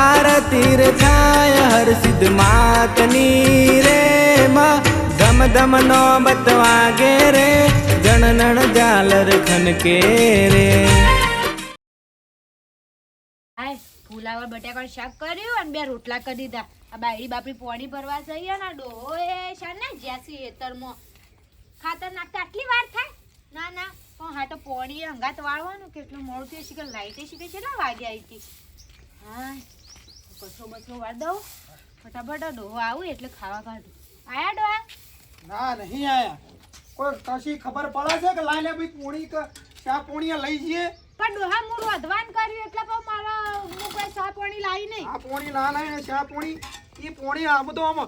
આરતી રે થાય હર સિદ્ધ માતની રે માં ધમ ધમ નો બતવાગે રે જણનણ ઝાલર ખનકે રે ફુલાવર બટાકાનું શાક કર્યું અને બે રોટલા કરી દીધા. આ બાયડી બાપડી પોણી ભરવા જઈએ ને ડોહો એ છે ને જ્યાંસી હેતરમાં ખાતર નાખતા આટલી વાર થાય? ના ના, પણ હા તો પોણી અંગાત વાળવાનું, કેટલું મોડું થયું શીખર લાઈટે શીખે છે ને વાગ્યા આવી હતી હા. કચરો બચરો વાર દઉં. ફટાફટ ડોહો આવું એટલે ખાવા કાઢું. આયા ડોહા? ના નહીં આયા. કોઈ કશી ખબર પડે છે કે લાઈ લે ભાઈ પોણી કે ચા પૂણી લઈ જઈએ? પણ ડોહા મૂળ રોધવાન કર્યું એટલે પણ મારા હું કોઈ ચા પાણી લાવી નહીં. આ પોણી ના લાય ને ચા પોણી? એ પોણી આ બધો આમ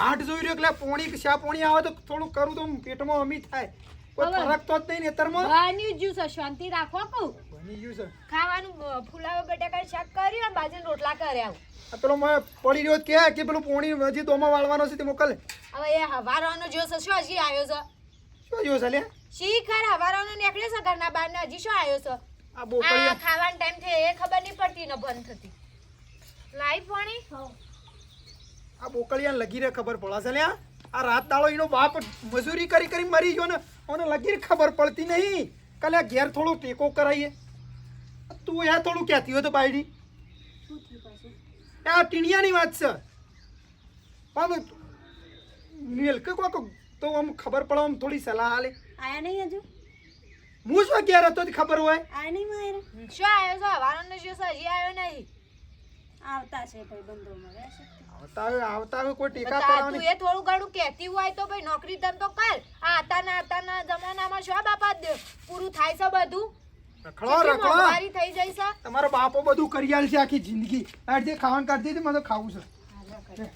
વાટ જોઈ રહ્યો એટલે પોણી ચા પોણી આવે તો થોડું કરું તો પેટમાં અમી થાય. કોઈ. ફરક તો જ નહીં નેતરમાં. બન્યું જ્યુસ શાંતિ રાખો કહું. બની ગયું છે. ખાવાનું અ, ફુલાવર બટાકા શાક કર્યું અને બાજુ રોટલા કર્યા આ પેલો મેં પડી રહ્યો કે કે પેલું પોણી હજી દોમાં વાળવાનો છે તે મોકલે હવે એ હવારાનો જોશે શું હજી આવ્યો છે? શું છે લ્યા શી ખર હવારાનો નીકળ્યો છે ઘરના બહાર હજી શું આવ્યો છે? આ આ બોકડીયા ખાવાનો ટાઈમ થયો એ ખબર નહીં પડતી ને બંધ થતી. લાઈ પાણી. આ બોકડિયા લગી રે ખબર પડે છે લ્યા આ રાત દાળો એનો બાપ મજૂરી કરી કરી મરી ગયો ને ઓને લગી ખબર પડતી નહીં. કાલે આ ઘેર થોડું ટેકો કરાવીએ તું યાર થોડું કહેતી હોય તો બાયડી. આ ટીણિયાની વાત છે. પણ નીલકે કોક તો આમ ખબર પડે આમ થોડી સલાહ આલે. આયા નહીં હજુ? હું શું ક્યારે હતો ખબર હોય? આયા નહીં મારે શું આવ્યો છે? હવારાનો જોશે હજી આવ્યો નહીં? આવતા છે ભાઈ બંધો મળે આવતા હોય આવતા હોય કોઈ ટેકા તા- તું એ થોડું ઘણું કહેતી હોય તો ભાઈ નોકરી ધંધો કર. આ આતાના આતાના જમાનામાં શું બાપા પૂરું થાય છે બધું? રખડો રખડો. થઈ જાય છે તમારો બાપો બધું કરી આલ છે આખી જિંદગી. આ જે ખાવાનું કાઢી હતી મને તો ખાવું છે.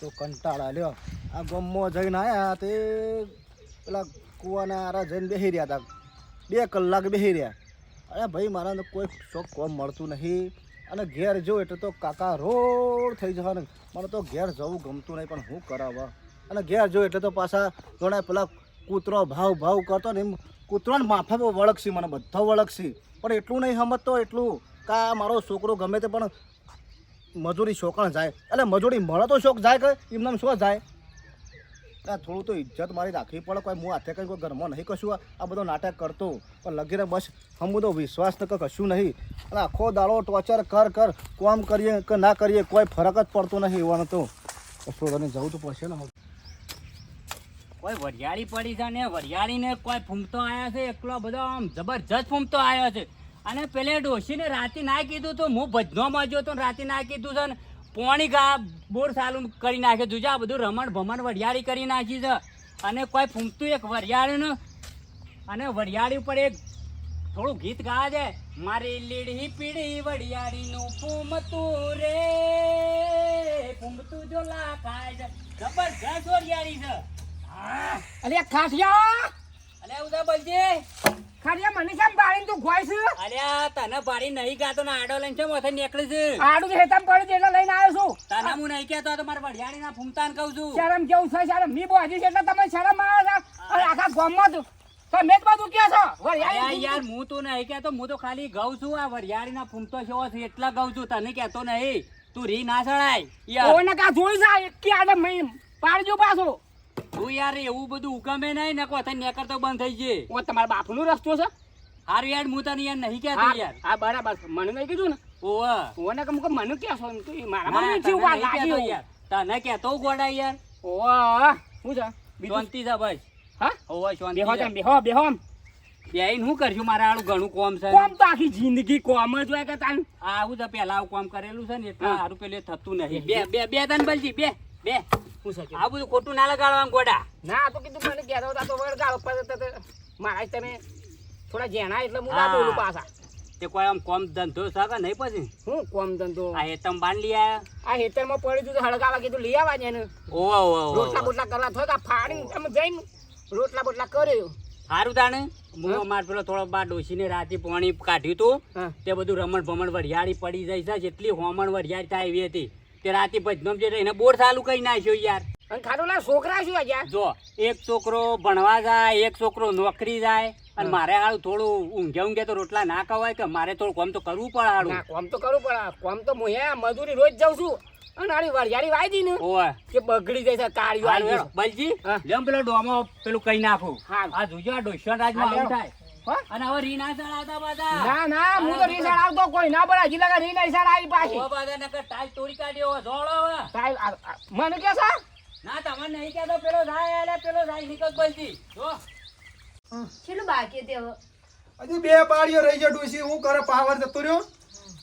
તો કંટાળા લ્યો આ ગમમાં જઈને આયા તે પેલા કૂવાના આરા જઈને બેસી રહ્યા હતા બે કલાક બેસી રહ્યા. અરે ભાઈ મારા કોઈ શોખ કોમ મળતું નહીં. અને ઘેર જો એટલે તો કાકા રોડ થઈ જવાનું. મને તો ઘેર જવું ગમતું નહીં પણ હું કરાવવા? અને ઘેર જો એટલે તો પાછા જોડાય પેલા કૂતરો ભાવ ભાવ કરતો ને એમ કૂતરોને માફે વળગશી, મને બધો વળગશી. પણ એટલું નહીં સમજતો, એટલું કા મારો છોકરો ગમે તે પણ મજૂરી શોકણ જાય. એટલે મજૂરી મળે તો શોખ જાય કે એમને શું જાય? આ થોડું તો ઇજ્જત મારી રાખવી પડે, કોઈ હું હાથે કંઈ કોઈ ઘરમાં નહીં કશું, આ- આ બધો નાટક કરતો. પણ લગીને બસ, હમ તો વિશ્વાસ તો કશું નહીં. અને આખો દાડો ટોર્ચર કર કર, કોમ કરીએ કે ના કરીએ, કોઈ ફરક જ પડતો નહીં એવાનો તો. કશું જવું તો પડશે ને. કોઈ વરિયાળી પડી છે ને, વરિયાળીને કોઈ ફૂમતો આવ્યા છે, એકલો બધો આમ જબરજસ્ત ફૂમતો આવ્યો છે. અને પેલે ડોશીને રાતે ના કીધું તો હું ભજનોમાં ગયો તો રાતે ના કીધું છે ને, પોણી ગા બોર સાલું કરી નાખે જોજો આ બધું રમણ ભમણ વરિયાળી કરી નાખી છે. અને કોઈ ફૂમતું એક વરિયાળીનું, અને વરિયાળી ઉપર એક થોડું ગીત ગાવા છે મારી લીડી પીડી વડિયાળીનું ફૂમતું રે ફૂમતું જો લાખાય છે. જબરજસ્ત વરિયાળી છે. અરે ખાટિયા! અરે ઉદા બોલજે. ખાટિયા મને કેમ બાળીને તું ખોય છે? અરે તને બાળી નહીં ગાતો ને આડો લઈને છે મોથે નીકળે છે? આડું હેતામ પડી છે એટલે લઈને આવ્યો છું. તને હું નહીં કહેતો તો મારા વડિયાળી ના ફૂમતાન કહું છું. શરમ કેવું છે શરમ? મી બોજી છે એટલે તમે શરમ આવે છે. અરે આખા ગામમાં તો તમે જ બધું કે છો. વરિયાળી યાર હું તો નહીં કહેતો હું તો ખાલી ગઉં છું આ વરિયાળી ના ફૂમતો છે એટલા ગઉં છું તને કહેતો નહીં. તું રી ના સડાય યાર. ઓને કા જોઈ જાય એકી આડે મેં પાડજો પાછો. તું યાર એવું બધું ઉગમે નહીં ને નેકર તો બંધ થઈ જાય ઓ તમારા બાપનો રસ્તો છે? હારું યાર હું તને યાર નહીં કહેતો યાર. હા બરાબર મને નહીં કીધું ને? ઓવા ઓને કે મુકો મને કહેશો એમ તો મારા મને જીવ વાત લાગી યાર. તને કહેતો ગોડા યાર. ઓ હું છે? શાંતિ છે ભાઈ હા? ઓવા શાંતિ બેહો છે. બેહો બેહો. બેહીને હું કરશું? મારા આડું ઘણું કોમ છે. કોમ તો આખી જિંદગી કોમ જ હોય કે તાન. આવું તો પેલા કોમ કરેલું છે ને એટલે સારું પેલું થતું નહીં. બે બે બે તને બલજી બે. બે. હું છે આ બધું ખોટું ના લગાડવાનું ગોડા. ના તો કીધું મને ઘેર આવતા તો વળગાડો તો- મારા તમે થોડા જેણા એટલે હું. ના બોલું પાછા. તે કોઈ આમ કોમ ધંધો થાય નહીં પછી? હું કોમ ધંધો? આ હેતમ બાંધી આવ્યા આ હેતરમાં પડી તો હળગાવા કીધું લઈ આવવા ને ઓવા ઓવા રોટલા બોટલા કરવા થોડા ફાડી તમે જઈને રોટલા બોટલા કર્યો. સારું તાણે. હું હા. પેલો થોડો બાર ડોસીને રાતે પાણી કાઢ્યું હતું તે બધું રમણ ભમણ વરિયાળી પડી જાય છે જેટલી હોમણ વરિયાળી થાય એવી હતી. તે રાતે ભજનમ જે એને બોર ચાલુ કરી નાખ્યો યાર. અને ખાટોલા છોકરા શું હજાર જો એક છોકરો ભણવા જાય એક છોકરો નોકરી જાય અને મારે હાલ થોડું ઊંઘે ઊંઘે તો રોટલા ના ખવાય કે મારે થોડું કામ તો કરવું પડે હારું. કોમ તો કરવું પડે. કોમ તો હું હે મજૂરી રોજ જાઉં છું. અને આડી વરિયાળી વાઈ ને ઓય. કે બગડી જાય છે કાળીઓ હારું બલજી લેમ પેલો ડોમો પેલું કઈ નાખું. હા. આ જોજો આ ડોશન રાજમાં આવું થાય. અને હવે રી ના ચડાવતા બધા ના ના હું તો રીસાડ આવતો કોઈ ના પડે હજી લગા રીના રીસાડ આવી પાછી. ઓવા બધા નકર ટાઈલ તોડી કાઢ્યો હોય, હવે. સાહેબ આ- આ- મને કે છે? ના તમને નહીં કહેતો પેલો થાય એટલે પેલો થાય નીકળ બલજી જો. છેલ્લું બાકી તે હવે? હજી બે પાડીઓ રહી જાય ડુસી હું કરે પાવર જતો રહ્યો.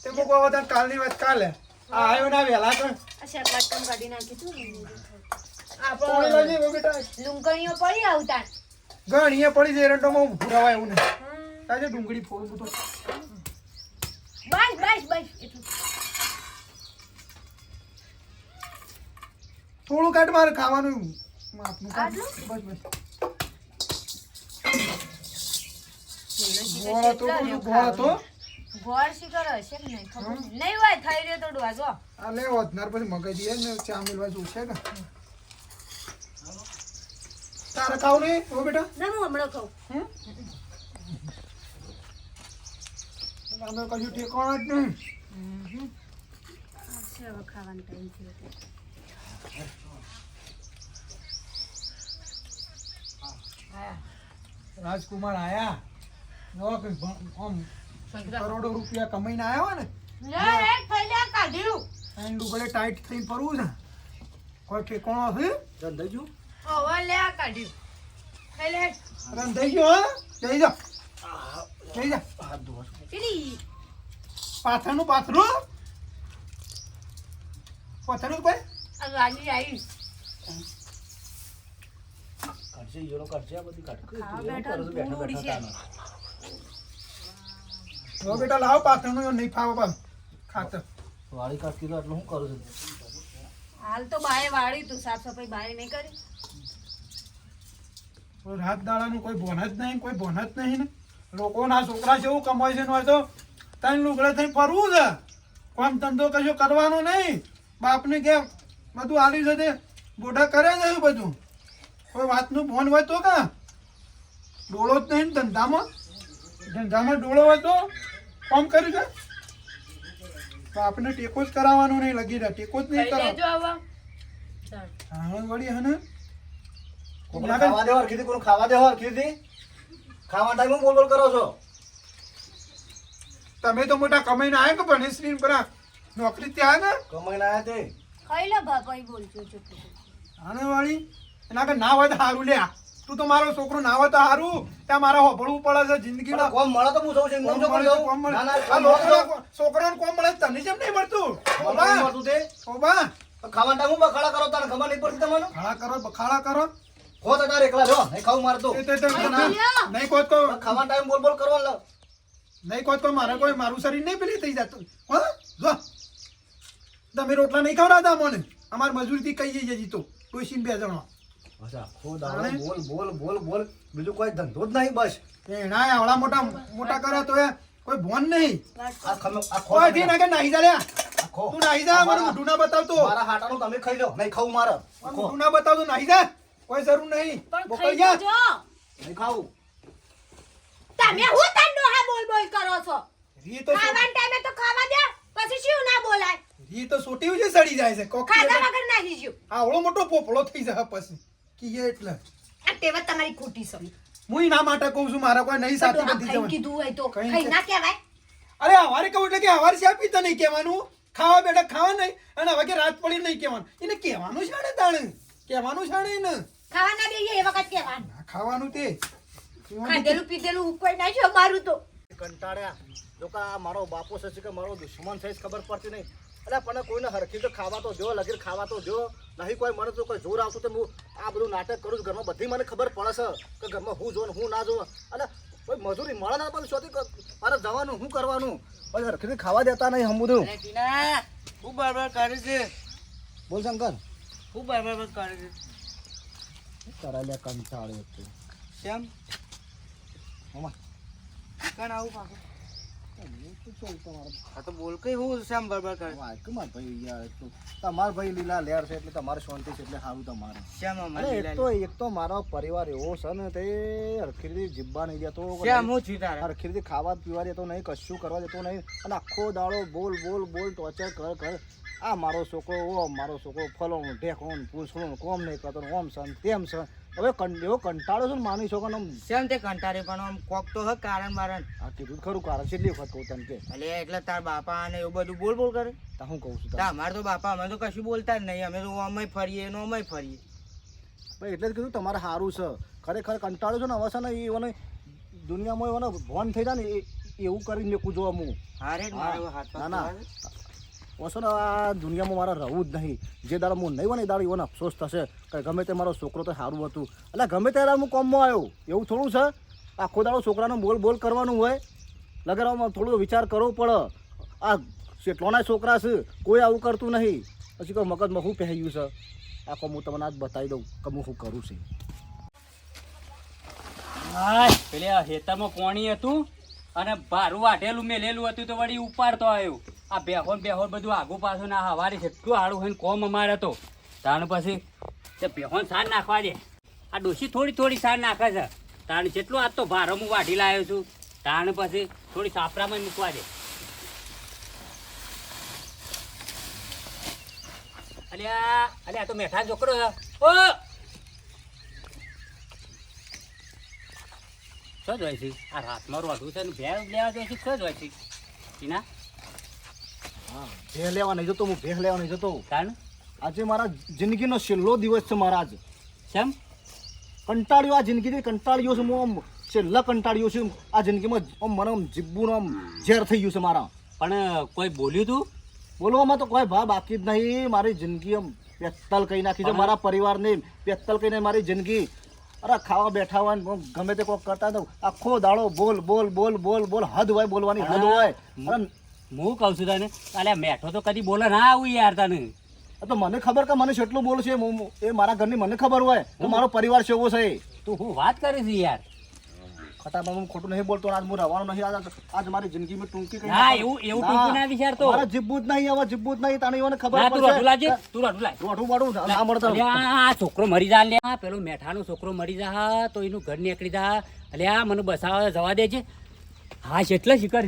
તે મૂકો હવે તને કાલની વાત કાલે. આ આવ્યો ના વેલા તો. આ શેરપાટકામ કાઢી નાખી તું પાણી આપણો લુંકણીઓ પડી આવતા. ગણીએ પડી જાય એરંડોમાં ભૂરાવા એવું નહીં. તાજે ડુંગળી ફોડું તો બસ બસ બસ એટલું. થોડું કાઢ મારે ખાવાનું માપનું? બસ બસ. ગોળ કેટલા ગોળ ખાવાનો? ગોળ શિખર હશે કે નહીં ખબર નહીં. હોય થઈ રહ્યો તો આ પછી દઈએ ને કે? તારે ખાવું નહીં? ઓ બેટા. ના હું હમણાં કહું અમે કશું ઠેકાણા જ નહીં. હવે ખાવાનો ટાઈમ થયો રાજકુમાર આયા. કે આમ કરોડો રૂપિયા કમાઈને આવ્યો ને? લે એક થૈલા કાઢ્યું એન્ડ લુગડે ટાઈટ થઈને ફરવું ને કોઈ ઠેકાણો છે ધંધાઈ હવે લે આ કાઢ્યું. ખાઈ રંધાઈ ગયો હા. જઈ જા. જઈ જા. હાથ ધોવા પેલી પાથરનું પાથરું. પાથરનું ભાઈ આ ગાડી આવી. કાઢશે કાઢશે આ બધી કાઢ. બેઠા બેઠા બેટા લાવો પાથરનું નહીં ફાવો પાછું ખાતર. વાળી આટલું કરું છું? હાલ તો બાએ વાળી તું સાફ સફાઈ બાય નહીં કરી. રાત દાડાનું કોઈ ભોન જ નહીં કોઈ ભોન જ નહીં ને. લોકોના છોકરા જેવું કમાય છે ને હોય તો ત્રણ લુગડે થઈ ફરવું છે. કોમ ધંધો કશો કરવાનો નહીં. બાપને કે બધું આલી છે તે બોઢા કરે એવું બધું. કોઈ વાતનું ભોન હોય તો કા? ડોળો જ નહીં ધંધામાં. ધંધામાં ડોળો હોય તો કોમ કર્યું છે? બાપને ટેકો જ કરાવવાનો નહીં લગી રહ્યા ટેકો જ નહીં ખાઈ કરાવ હા વળી હા ને. ખાવા દેવા હરખીથી કોઈને ખાવા દેવા હરખીથી ખાવા ટાઈમે બોલ બોલ કરો છો? તમે તો મોટા કમાઈને આવ્યા કે ભણેશ્રી પરા નોકરી ત્યાં ને? કમાઈને આયા તે? ખાઈ લે બાપાઈ બોલજો આને વાળી એના કે ના હોય તો સારું લ્યા તું તો મારો છોકરો ના હોય તો હારું. ત્યાં મારે હોભળવું પડે છે જિંદગીમાં. કોમ મળે તો હું સૌ છે કોમ મળે કોમ મળે. ના ના કોમ મળે તો છોકરો- છોકરાને કોમ મળે તને જેમ નહીં મળતું? કોમ ઓબા, મળતું તે. ઓબા, તો ખાવા ટાઈમે બખાડા કરો તને ખબર નહીં પડતી તમને ખાડા કરો બખાડા કરો. ખો તો તારે એકલા જો નહીં ખાવું. નહીં ટાઈમ બોલ બોલ કરવાનું નહીં કોત તો મારે કોઈ મારું શરીર નહીં પેલી થઈ જતું. હો જો. તમે રોટલા નહીં ખવડાવતા મને? અમાર મજૂરીથી કહીએ જઈએ જીતો ડોસીને બે જણો. બસ આખો દાડો. તાણે? બોલ બોલ બોલ બોલ. બીજું કોઈ ધંધો જ નહીં બસ. એના આવડા મોટા મોટા કરે તો એ કોઈ ભોન નહીં. કોઈ થી ના કે નાહી જા. તું નાહી જા મારું મોઢું ના બતાવતો. મારા હાટાનું તમે ખાઈ લો. નહીં ખાવું મારે. મારું ના બતાવતો નાહી જા. કોઈ જરૂર નહીં. પણ ખાઈ જજો નહીં ખાવું. તમે હું તને ડોહા બોલ બોલ કરો છો? રી તો ખાવાન ટાઈમે તો ખાવા દે પછી શું ના બોલાય? રી તો સોટી ઉજે સડી જાય છે કોક ખાધા વગર નાખી જો આવડો મોટો પોપળો થઈ જાય પછી. કીએ એટલે. આ ટેવ તમારી ખોટી સમી હું એના માટે કહું છું મારા કોઈ નહીં સાથે બધી જવાનું. કીધું હોય તો કઈ ખાઈ ના કહેવાય. અરે હવારે કહું એટલે કે હવારે શા પીતા નહીં કહેવાનું? ખાવા બેઠા ખાવા નહીં. અને હવે કે રાત પડી નહીં કહેવાનું. એને કહેવાનું ને તાણે. કહેવાનું છે એને. ખાવા ના દઈએ એ વખત કહેવાનું ના ખાવાનું તે ખાધેલું પીધેલું ઉપાય નાખ્યો મારું તો. કંટાળ્યા. જો કે આ મારો બાપો છે કે મારો દુશ્મન છે ખબર પડતી નહીં. એટલે પણ કોઈને હરખી તો ખાવા તો જો લગીર ખાવા તો જો નહીં કોઈ મને તો કોઈ જોર આવતું તો હું આ બધું નાટક કરું છું. ઘરમાં બધી મને ખબર પડે છે કે ઘરમાં હું જોઉં હું ના જોઉં. એટલે કોઈ મજૂરી મળે ના પણ શોધી મારે જવાનું શું કરવાનું? પછી હરખી ખાવા દેતા નહીં હમ બધું. ખૂબ બરાબર કરે છે? બોલ શંકર. ખૂબ બરાબર કરે છે? કરાલ્યા કંટાળ્યો હતો. કેમ? હમા. કણ આવું પાછું? તો બોલ કઈ હું શામ બરબર કરે? વાય ભાઈ યાર તો તમાર ભાઈ લીલા લેર છે એટલે તમારે શાંતિ છે એટલે સારું તમારે. અમારે એક તો એક તો મારો પરિવાર એવો છે ને તે હરખી રીતે જીબ્બા નહીં દેતો શ્યામ હું છું તારે? હરખી ખાવા પીવા દેતો નહીં કશું કરવા દેતો નહીં અને આખો દાડો બોલ બોલ બોલ ટોર્ચર કર કર. આ મારો છોકરો ઓ મારો છોકરો ફલો ઢેકોણ પૂછડું કોમ નહીં કરતો ઓમ સન તેમ સન. હવે કં- એવો કંટાળો છે ને માની છોકરો આમ. શ્યામ તે કંટારે પણ આમ કોક તો હ કારણ બારણ આ કીધું ખરું કારણ છે વખત કહું તને કે. એટલે એટલે તાર બાપા અને એવું બધું બોલ બોલ કરે. તા હું કહું છું તા અમારે તો બાપા અમે તો કશું બોલતા જ નહીં. અમે તો અમે ફરીએ ને અમે ફરીએ. ભાઈ એટલે જ કીધું તમારે સારું છે. ખરેખર કંટાળો છે ને હવે છે ને એને દુનિયામાં એવાનો ભોન થઈ જાય ને એવું કરીને મેકું જોવા હું હારે ના ના. છે. ઓછો ને આ દુનિયામાં મારે રહવું જ નહીં. જે દાડો હું નહીં હોય ને દાડો એવો અફસોસ થશે કે ગમે તે મારો છોકરો તો સારું હતું. એટલે ગમે તે દાડો હું કોમમાં આવ્યો, એવું થોડું છે? આખો દાડો છોકરાનો બોલ બોલ કરવાનું હોય. લગાડવામાં થોડો વિચાર કરવો પડે. આ કેટલોના છોકરા છે, કોઈ આવું કરતું નહીં. પછી કોઈ મગજમાં શું પહેર્યું છે? આખો હું તમને આજ બતાવી દઉં કે હું શું કરું છું. હા પેલે આ હેતરમાં પોણી હતું અને બારું વાઢેલું મેલેલું હતું તો વળી ઉપાડતો આવ્યો. આ બેહોન બેહોન બધું આગું પાછું ના હવારી જેટલું આડું હોય કોમ અમારે હતો તાણ પછી તે બેહોન સાર નાખવા દે. આ ડોસી થોડી થોડી સાર નાખે છે. તાણ જેટલું આજ તો ભારો હું વાઢી લાવ્યો છું. તાણ પછી થોડી સાપરામાં મૂકવા દે. અલ્યા અલ્યા તો મેઠા છોકરો છે. ઓ! શું જ હોય છે આ રાતમાં રોધું છે ને ભેળ લેવા જાય શું જ હોય છે ટીના? ભેહ લેવા નહીં જતો હું ભેહ લેવા નહીં જતો કારણ આજે મારા જિંદગીનો છેલ્લો દિવસ છે મારા આજ. શેમ? કંટાળ્યો આ જિંદગીથી કંટાળ્યો છું હું આમ છેલ્લા કંટાળ્યો છું આ જિંદગીમાં આમ મને આમ જીભું આમ ઝેર થઈ ગયું છે મારા. પણ કોઈ બોલ્યું તું? બોલવામાં તો કોઈ ભા બાકી જ નહીં. મારી જિંદગી આમ પેત્તલ કહી નાખી છે મારા પરિવારને. પેત્તલ કહીને મારી જિંદગી. અરે ખાવા બેઠા હોય ને ગમે તે કોક કરતા તો આખો દાડો બોલ બોલ બોલ બોલ બોલ હદ હોય બોલવાની હદ. હોય. હું કહું છું તને અલે મેઠો તો કદી બોલે ના આવું યાર તને. તો મને ખબર કે મને કેટલું બોલ છે હું- એ મારા ઘરની મને ખબર હોય તો મારો પરિવાર છે એવો છે તું હું વાત કરી છે યાર? ખટામાં હું ખોટું નહીં બોલતો આજ હું રવાનો નહીં આજ આજ મારી જિંદગીમાં ટૂંકી કઈ ના, એવું- એવું ટૂંકું ના વિચારતો. મારે જીભવું જ નહીં હવે જીભવું નહીં તને એને ખબર પડશે. તું. રોટું લાવજે તું રોટું લાવ રોટું વાળું ના મળતો. આ છોકરો મરી જા લે પેલો મેઠાનો છોકરો મરી જા તો એનું ઘર નીકળી જા. અલ્યા મને બસાવા જવા દેજે. હા એટલે શિકાર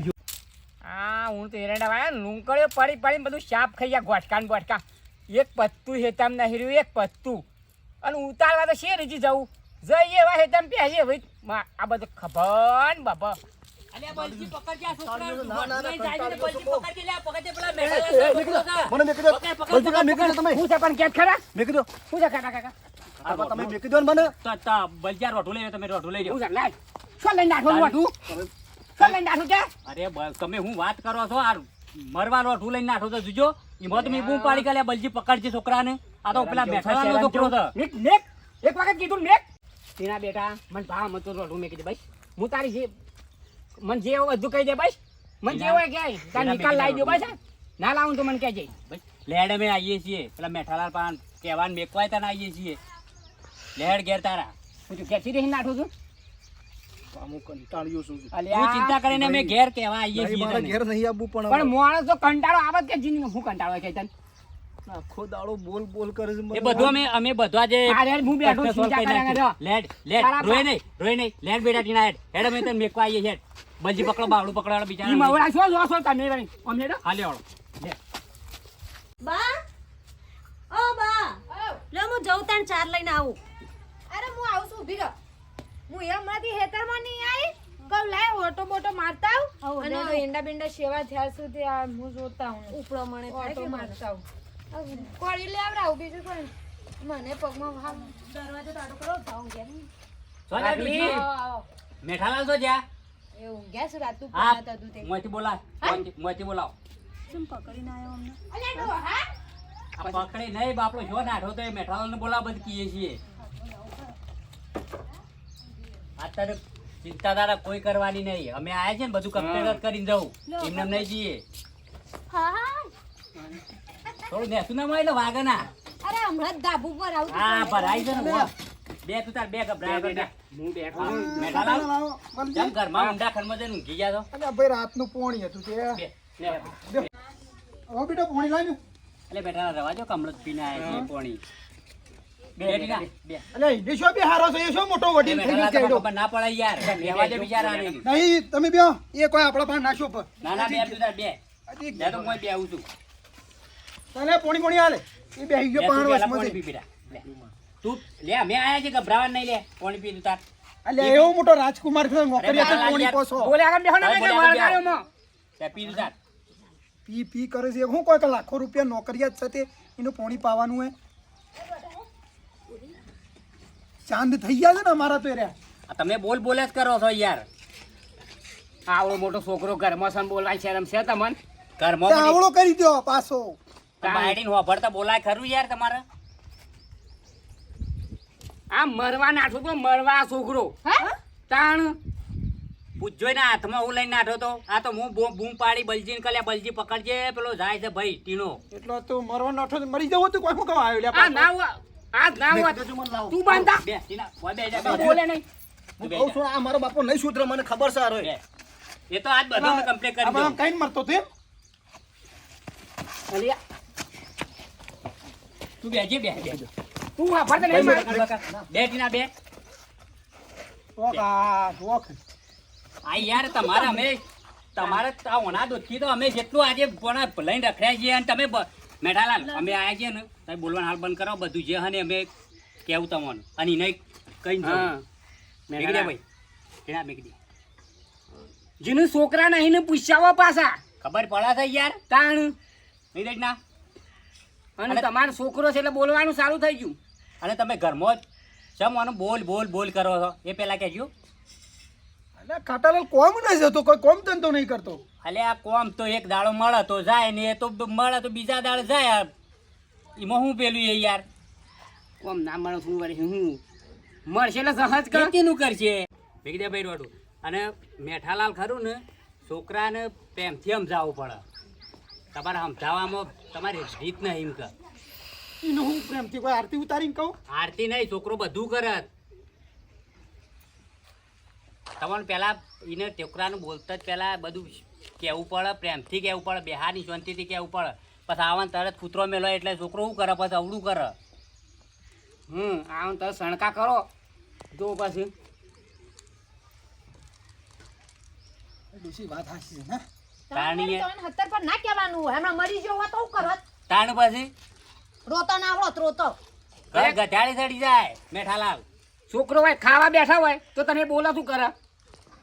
હા હું તો એરંડા વાળા લુંકડ્યો પડી પડીને બધું સાફ ખાઈ ગયા ગોઠકા ને ગોઠકા એક પત્તું હેતામ નહીં હેર્યું એક પત્તું. અને ઉતારવા તો શેર હજી જવું? જઈએ એવા હેતામ પહેરીએ ભાઈ આ બધું ખબર ને ના, ના, ના, ને દો તમે. હું પણ કેત ખરા? મેકી દો હું છે કાકા કાકા? આ તમે મેકી દો ને મને. તો તો બલજી રોટું લઈ લો, તમે રોટું લઈ લાય. શું લઈને નાખો શું લઈને કે અરે તમે હું વાત કરો છો? આ મરવા રોટું લઈને નાઠો તો જોજો. એમાં તમે બૂમ પાડી કાલે બલજી પકડજે છોકરાને. આ તો પેલા બેઠાનો છોકરો છે નેક નેક એક વખત કીધું નેક તેના બેટા મને ભા મત તો રોટું મેકી દે ભાઈ હું તારી જે મને જે હોય બધું કહી દે ભાઈ મને જે હોય કે તાર નિકાલ લાવી દો ભાઈ ના લાવું તો મને કહેજે લેડ અમે આવીએ છીએ. પેલા મેઠાલાલ પાન કહેવાન મેકવાય તને આવીએ છીએ. લેડ ઘેર તારા. હું તો ઘેરથી રહીને નાઠું છું. હું કંટાળ્યો છું? તું ચિંતા કરીને અમે ઘેર કહેવા આવીએ છીએ મારા ઘેર નહીં આવવું પણ પણ માણસ તો કંટાળો આવે કે જીની હું કંટાળો કે તને આખો દાડો બોલ બોલ કરે છે એ બધું અમે અમે બધા જે આ હું બેઠો પ્રશ્ન છું, solve કરી ચિંતા કર્યા નાખ્યું. લેડ લેડ રોય નહીં રોય નહીં. લેડ બેટા ટીના હેડ. હેડ અમે તને મેકવા આવીએ હેડ. બલજી પકડો બાવડું પકડો ઈ બિચારા મવડા છો જો છો તમે વળી. અમને તો હાલે વાળો લે. બા. ઓ બા. લો હું જઉં તાણ ચાર લઈને આવું. અરે હું આવું છું ઊભી રહો. હું એ હમણાંથી હેતરમાં નહીં આવી? કહું લાય ઓટો બોટો મારતા આવું. અને. ઈંડા બિંડા સેવા થયા સુધી આ હું જોતા હું ઉપડો મને ઓટો મારતા આવું. કોળી લેવડાવું બીજું કોઈ મને પગમાં ભાવ દરવાજો તાડો કરો ભાવ ઘેર. આવો. મેઠાલાલ તો જ્યાં? એવું ગેસ રાત તું બોલાતા તું તે? મોંથી બોલા મોંથી- બોલાવ. બોલાવ પકડી ના આવ્યો અમને? અલે ડો, હા? પકડી નહીં બાપડો જો નાઠો તો એ મેઠાલાલ ને બોલા બધું કીએ છીએ. અત્યારે ચિંતા તારા કોઈ કરવાની નહીં. અમે આયા છે ને બધું કમ્પ્લીટ કરીને જવું. એમને એમ નહીં જઈએ. થોડું નેસું ના મળે વાગના અરે હમણાં ધાબુ પર આવું હા ભરાય છે ને બે તું તાર બે ગભરાયા બેટા હું બેઠો અરે. મેઘાલાલ? લાવો, વળજી. કેમ ઘરમાં ઊંડા ખરમાં જઈને ઊંઘી ગયા તો અલ્યા ભાઈ રાતનું પોણી હતું તે. હવે બેટા પોણી લાવ્યું. એટલે બેટા રવા જો કમળો પીને આવ્યા છે પોણી. બે ટીના, બે અલ્યા ઈને શું બી હારો છે? એ મોટો વડીલ થઈ ગયો તમને ના પડે યાર. બેવા દે બિચારાને. નહીં તમે બે એ કોઈ આપણા પાસે નાશો પર. ના ના બે તું બે. હજી લે તો હું બે આવું છું. તને પોણી પોણી હાલે. એ બેહી ગયો તું પાંચ પહેલા પી બેટા. તું લે અમે આયા છે ગભરાવા નહીં લે? પાણી પી તું તાર અલ્યા એવો મોટો રાજકુમાર છે નોકરી પોણી પોસો. બોલે આગળ બેહો ને મારા પી તું તાર. પી પી કરે છે. હું કોઈ લાખો રૂપિયા નોકરિયાત સાથે તે એનું પોણી પાવાનું હે ચાંદ થઈ ગયા છે ને અમારા તો રહ્યા આ તમે બોલ બોલે જ કરો છો યાર. આવડો મોટો છોકરો ઘરમાં છે બોલાય શરમ છે તમને? ઘરમાં આવડો કરી દો પાછો. બાયડીને હોભળતા બોલાય ખરું યાર તમારે? આ મરવા નાઠો તો મરવા છોકરો. તાણ. પૂછજો ને હાથમાં હું લઈને નાઠો તો. આ તો હું બૂમ બૂમ પાડી બલજીને કલ્યા બલજી પકડજે. પેલો જાય છે ભાઈ ટીનો. એટલો તું મરવા નાઠો મરી જવો તું કોઈ શું કવા આવ્યો લ્યા આ ના હોત. આ ના હોત તું બાંધા બે ટીના બે જા, તું બે. જા. બોલે નહીં? હું કહું છું આ મારો બાપો નહીં સુધરે મને ખબર છે. એ તો આજ બધું કમ્પ્લીટ કરી દઉં કઈ મરતો તે અલિયા, તું બેજે બે બેજો તું નહીં માર. બે ટીના બે. ઓક આ આ યાર તમારે અમે તમારે આ ઓના દોધથી તો અમે જેટલું આજે પોણા લઈને રખડ્યા છીએ અને તમે મેઠાલાલ અમે આયા છીએ ને તમે બોલવાનું હાલ બંધ કરો બધું જે હને અમે કેવું તમને અને એને કઈ હા. મેગી દે ભાઈ કેડા મેગી દે જેનું છોકરા નહીં ને પૂછાવો પાછા. ખબર પડે છે યાર. તાણ. નહીં દે ના. અને તમારો છોકરો છે એટલે બોલવાનું સારું થઈ ગયું. અને તમે ઘરમાં જ ચમ આનું બોલ બોલ બોલ કરો છો? એ પેલા કહેજો. અને ખાટાલાલ કોમ નહીં જતો કોઈ કોમ ધંધો નહીં કરતો. અલે આ કોમ તો એક દાડો મળે તો જાય ને એ તો મળે તો બીજા દાડે જાય. એમાં શું પેલું એ યાર? કોમ ના માણસ હું વળી હું? મળશે એટલે સહજ કરતીનું કરશે ભેગી દે ભાઈ રોડું. અને મેઠાલાલ ખરું ને છોકરાને પ્રેમથી સમજાવવું પડે. તમારે સમજાવવામાં તમારી રીત નહીં એમ કે એનું હું પ્રેમથી કોઈ આરતી ઉતારીને કહું? આરતી નહીં છોકરો બધું કરે. તમારે પહેલાં એને છોકરાને બોલતા જ પહેલાં બધું કહેવું પડે પ્રેમથી કહેવું પડે બિહારની શાંતિથી કહેવું પડે. પછી આવવાનું તરત કૂતરો મેલો એટલે છોકરો શું કરે? પછી અવડું કરે. હમ આમ તરત સણકા કરો. જો પછી. વાત હાચી છે ને? તારણીએ પર ના કહેવાનું હમણાં મરી ગયો તો કરત? તાણ પછી? રોતો ના આવડત રોતો. ગધાડી ચડી જાય મેઠાલાલ છોકરો હોય ખાવા બેઠા હોય તો તમે બોલો શું કરે?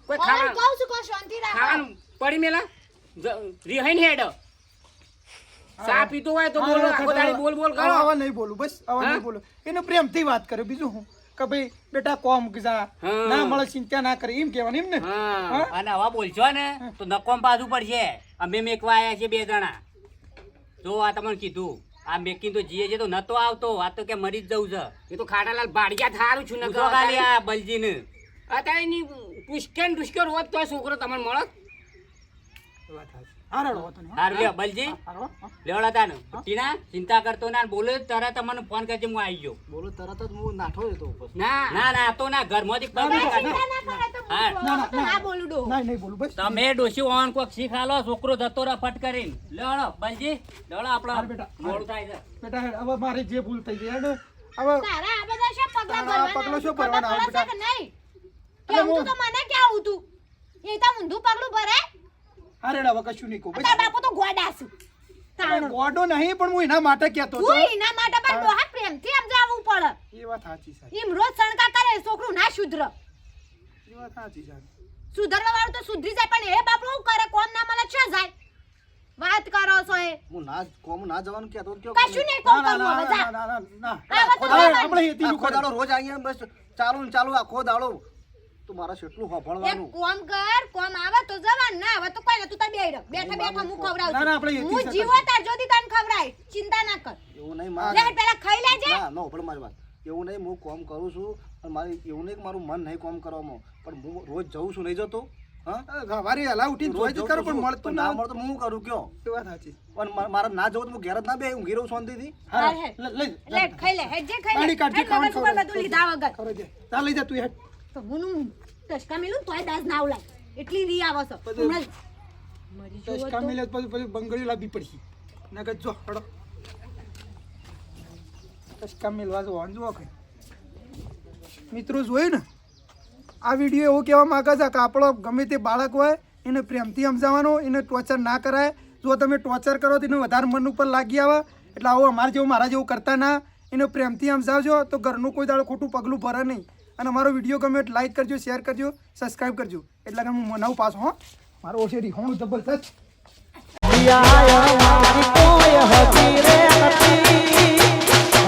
કોઈ ઓમ કહું છું કે શાંતિ રાખો ખાવાનું? પડી મેલા? રિહાઈન હેડ. ચા પીતો હોય તો બોલો આખો દાડી બોલ બોલ કરો. આવા નહીં બોલું બસ આવા નહીં બોલું. એને પ્રેમથી વાત કરે બીજું હું કે ભાઈ બેટા કોમ જા. ના મળે ચિંતા ના કરે એમ કહેવાનું એમ ને? અને હવા બોલશો ને તો નકોમ પાછું પડશે. અમે મેકવા આવ્યા છે બે જણા. જો આ તમને કીધું. આ મેકીને તો જીએ છે તો નતો આવતો. આ તો કે મરી જ જવું છે. એ તો ખાટાલાલ ભાડિયા થારું છું ને બલજીને. અત્યારે એની પુષ્કેન પુષ્કેન હોત તો છોકરો તમને મળત? ચિંતા કરતો ના બોલે તરત તમને ફોન કરજે હું આવી ગયો બોલો તરત જ હું નાઠો જતો ના ના ના તો ના ઘરમાંથી પગ ના કાઢો. ચિંતા ના કરે તો હું હા. જોવા તો ના બોલું ડો ના નહીં બોલું બસ તમે ડોસી ઓન કોક શીખાલો છોકરો જતો રહે ફટ કરીને લેવડો બલજી લેવડો હાર બેટા, મોડું થાય છે બેટા હવે મારે જે ભૂલ થઈ ગઈ હેડ. હવે પગલા તારા આ ભરવાના? પગલા શું ખબર ભરવાના, પડે છે બેટા? નહીં? કેવું તો મને કેવું તું? એ તો ઊંધું પગલું ભરે? હારે હવે કશું નહીં કહું તારા બાપુ તો ગોડા છું. તારું. ગોડો નહીં પણ હું એના માટે કહેતો છું હું એના માટે પણ ડોહા પ્રેમથી સમજાવવું પડે. એ વાત સાચી સાચી એમ રોજ સણકા કરે છોકરું ના શુદ્ર એ વાત સાચી સાચી સુધરવા વાળું તો સુધરી જાય પણ એ બાપુ શું કરે કોમ ના મળે છે જાય વાત કરો છો એ હું ના કોમ ના જવાનું કહેતો હતો, કયો કશું નહીં કોમ કરવું હવે ના જા. ના ના ના. આપણે આખો કરે. રોજ આવીએ બસ ચાલુ ચાલુ આખો દાડો તો મારે એક હોભળવાનું કોમ કર કોમ આવે તો જવાન. ના આવે તો કોઈ ના તું તાર બેહી રહે. બેઠા બેઠા હું ના, ના, આપણે હું જીવો તાર જોદી તને ખવડાય. ચિંતા ના કર. એવું નહીં લે પેલા ખાઈ લેજે. ના ના હોભળ મારી વાત. એવું નહીં હું કોમ કરું છું પણ મારે એવું નહીં કે મારું મન નહીં કોમ કરવામાં. પણ હું રોજ જઉં છું નહીં જતો. હા? વારી હલા ઉઠીને રોજ કરો પણ મળતું ના મળતો હું કરું કયો? એ વાત સાચી. પણ મારા ના જવું તો હું ઘેર જ ના બે ઊંઘી રહું શાંતિથી? હા હાલ, હાલ. લે- લે. ખાઈ લે. હેડ ખાઈ લે. પાણી કાઢજે, ખાવાનું મગજ ઉપર ખવડાવ. બધું લીધા વગર. ખરો લઈ જા તું હેડ તો હું ટસકા મેલું તોય દાસ ના ઉલાય એટલી રી આવે છે. હમણાં મરી જો ટચકા તો. મિલે પછી પછી બંગડી લાવવી પડશે. નગર જો હડો. ટચકા મિલવા જો વાંધો જુઓ કઈ મિત્રો જોયું ને? આ વીડિયો એવું કહેવા માંગે છે કે આપણો ગમે તે બાળક હોય એને પ્રેમથી સમજાવવાનો એને ટોર્ચર ના કરાય. જો તમે ટોર્ચર કરો તો એને વધારે મન ઉપર લાગી આવે. એટલે આવું અમારા જેવું મારા જેવું કરતા ના. એને પ્રેમથી સમજાવજો તો ઘરનું કોઈ દાડો ખોટું પગલું ભરે નહીં. અને મારો વીડિયો ગમે લાઈક કરજો શેર કરજો સબસ્ક્રાઈબ કરજો. એટલે કે હું નવ પાસ હો. મારો ઓછે રીહોણું જબરદસ્ત.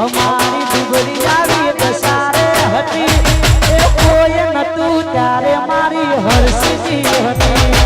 અમારી દુબરી હતી. એ કોઈ નતું, ત્યારે મારી હરસી હતી.